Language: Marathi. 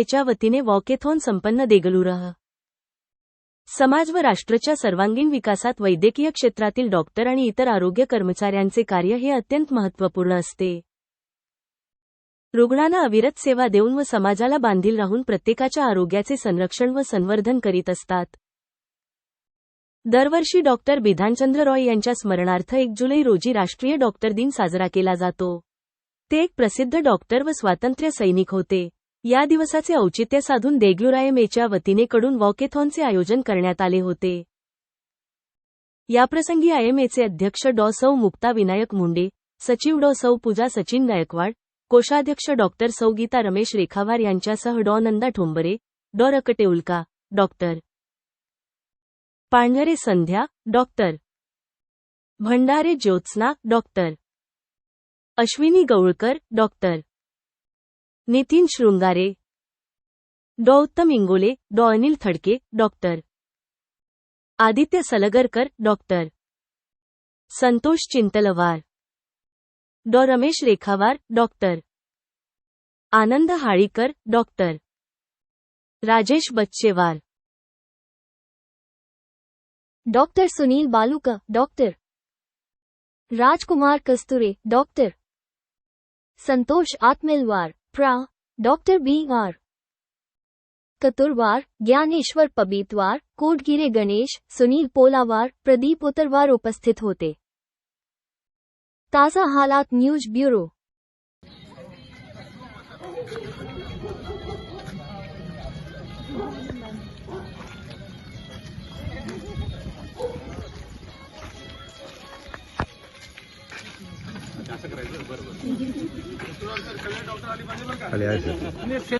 मेच्या वतीने वॉकेथॉन संपन्न देगलुरह. समाज व राष्ट्राच्या सर्वांगीण विकासात वैद्यकीय क्षेत्रातील डॉक्टर आणि इतर आरोग्य कर्मचाऱ्यांचे कार्य हे अत्यंत महत्त्वपूर्ण असते. रुग्णांना अविरत सेवा देऊन व समाजाला बांधील राहून प्रत्येकाच्या आरोग्याचे संरक्षण व संवर्धन करीत असतात. दरवर्षी डॉक्टर बिधानचंद्र रॉय यांच्या स्मरणार्थ एक जुलै रोजी राष्ट्रीय डॉक्टर दिन साजरा केला जातो. ते एक प्रसिद्ध डॉक्टर व स्वातंत्र्य सैनिक होते. या दिवसाचे औचित्य साधून देगलुरायमेच्या वतीने कडून वॉकेथॉनचे आयोजन करण्यात आले होते. याप्रसंगी आयएमएचे अध्यक्ष डॉ. सौ मुक्ता विनायक मुंडे सचिव डॉ. सौ पूजा सचिन गायकवाड कोषाध्यक्ष डॉक्टर सौ गीता रमेश रेखावार यांच्यासह डॉ. नंदा ठोंबरे डॉ. रकटे उल्का डॉक्टर पांढरे संध्या doctor Bhandare Jyotsna doctor Ashwini गवळकर doctor Nitin Shrungare डॉ. उत्तम इंगोले, डॉ. Anil थडके doctor Aditya सलगरकर doctor Santosh चिंतलवार. डॉ. रमेश रेखावार डॉक्टर आनंद हाळीकर doctor Rajesh Bachchewar. Doctor Sunil Baluka doctor राजकुमार कस्तुरे डॉक्टर संतोष आत्मेलवार. प्रा. डॉक्टर बी. आर. कतुरवार, ज्ञानेश्वर पबीतवार, कोटगिरे गणेश, सुनील पोलावार, प्रदीप उतरवार उपस्थित होते। ताज़ा हालात न्यूज़ ब्युरो। खाली आहे.